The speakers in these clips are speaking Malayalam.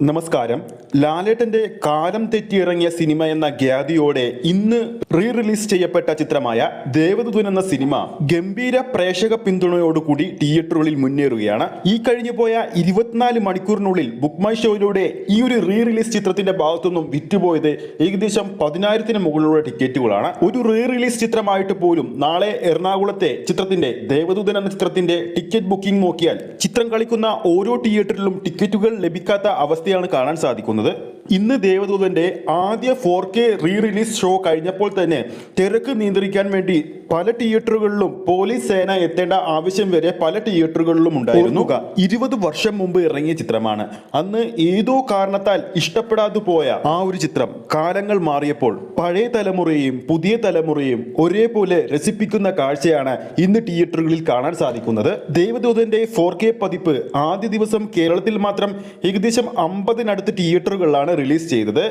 നമസ്കാരം. ലാലേട്ടന്റെ കാലം തെറ്റിയിറങ്ങിയ സിനിമ എന്ന ഖ്യാതിയോടെ ഇന്ന് റീ റിലീസ് ചെയ്യപ്പെട്ട ചിത്രമായ ദേവദൂതൻ എന്ന സിനിമ ഗംഭീര പ്രേക്ഷക പിന്തുണയോടുകൂടി തിയേറ്ററുകളിൽ മുന്നേറുകയാണ്. ഈ കഴിഞ്ഞു പോയ ഇരുപത്തിനാല് മണിക്കൂറിനുള്ളിൽ ബുക്ക് മൈ ഷോയിലൂടെ ഈ ഒരു റീ റിലീസ് ചിത്രത്തിന്റെ ഭാഗത്തുനിന്നും വിറ്റുപോയത് ഏകദേശം പതിനായിരത്തിന് മുകളിലുള്ള ടിക്കറ്റുകളാണ്. ഒരു റീ റിലീസ് ചിത്രമായിട്ട് പോലും നാളെ എറണാകുളത്തെ ചിത്രത്തിന്റെ ദേവദൂതൻ എന്ന ചിത്രത്തിന്റെ ടിക്കറ്റ് ബുക്കിംഗ് നോക്കിയാൽ ചിത്രം കളിക്കുന്ന ഓരോ തിയേറ്ററിലും ടിക്കറ്റുകൾ ലഭിക്കാത്ത അവസ്ഥയാണ് കാണാൻ സാധിക്കുന്നത്. ഇന്ന് ദേവദൂതന്റെ ആദ്യ four K re release show കഴിഞ്ഞപ്പോൾ തന്നെ തിരക്ക് നിയന്ത്രിക്കാൻ വേണ്ടി പല തിയേറ്ററുകളിലും പോലീസ് സേന എത്തേണ്ട ആവശ്യം വരെ പല തിയേറ്ററുകളിലും ഉണ്ടായിരുന്നു. ഇരുപത് വർഷം മുമ്പ് ഇറങ്ങിയ ചിത്രമാണ്. അന്ന് ഏതോ കാരണത്താൽ ഇഷ്ടപ്പെടാതെ പോയ ആ ഒരു ചിത്രം കാലങ്ങൾ മാറിയപ്പോൾ പഴയ തലമുറയും പുതിയ തലമുറയും ഒരേപോലെ രസിപ്പിക്കുന്ന കാഴ്ചയാണ് ഇന്ന് തിയേറ്ററുകളിൽ കാണാൻ സാധിക്കുന്നത്. ദേവദൂതന്റെ ഫോർ കെ പതിപ്പ് ആദ്യ ദിവസം കേരളത്തിൽ മാത്രം ഏകദേശം അമ്പതിനടുത്ത് തിയേറ്ററുകളിലാണ് റിലീസ് ചെയ്തത്.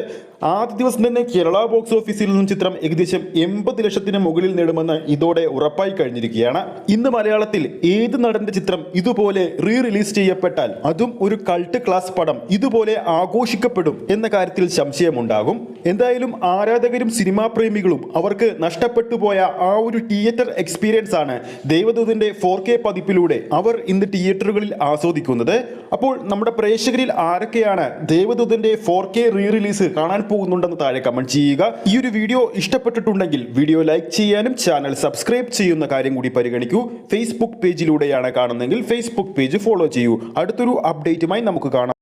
ആദ്യ ദിവസം തന്നെ കേരള ബോക്സ് ഓഫീസിൽ നിന്നും ചിത്രം ഏകദേശം എൺപത് ലക്ഷത്തിന് മുകളിൽ നേടുമെന്ന് ഇതോടെ ഉറപ്പായി കഴിഞ്ഞിരിക്കുകയാണ്. ഇന്ന് മലയാളത്തിൽ ഏത് നടന്റെ ചിത്രം ഇതുപോലെ റീ റിലീസ് ചെയ്യപ്പെട്ടാൽ അതും ഒരു കൾട്ട് ക്ലാസ് പടം ഇതുപോലെ ആഘോഷിക്കപ്പെടും എന്ന കാര്യത്തിൽ സംശയമുണ്ടാകും. എന്തായാലും ആരാധകരും സിനിമാ പ്രേമികളും അവർക്ക് നഷ്ടപ്പെട്ടു പോയ ആ ഒരു തിയേറ്റർ എക്സ്പീരിയൻസ് ആണ് ദേവദൂതിന്റെ ഫോർ കെ പതിപ്പിലൂടെ അവർ ഇന്ന് തിയേറ്ററുകളിൽ ആസ്വദിക്കുന്നത്. അപ്പോൾ നമ്മുടെ പ്രേക്ഷകരിൽ ആരൊക്കെയാണ് ദേവദൂതന്റെ ഫോർ കെ റീ റിലീസ് കാണാൻ പോകുന്നുണ്ടെന്ന് താഴെ കമന്റ് ചെയ്യുക. ഈ ഒരു വീഡിയോ ഇഷ്ടപ്പെട്ടിട്ടുണ്ടെങ്കിൽ വീഡിയോ ലൈക്ക് ചെയ്യാനും ചാനൽ സബ്സ്ക്രൈബ് ചെയ്യുന്ന കാര്യം കൂടി പരിഗണിക്കൂ. ഫേസ്ബുക്ക് പേജിലൂടെയാണ് കാണുന്നതെങ്കിൽ ഫേസ്ബുക്ക് പേജ് ഫോളോ ചെയ്യൂ. അടുത്തൊരു അപ്ഡേറ്റുമായി നമുക്ക് കാണാം.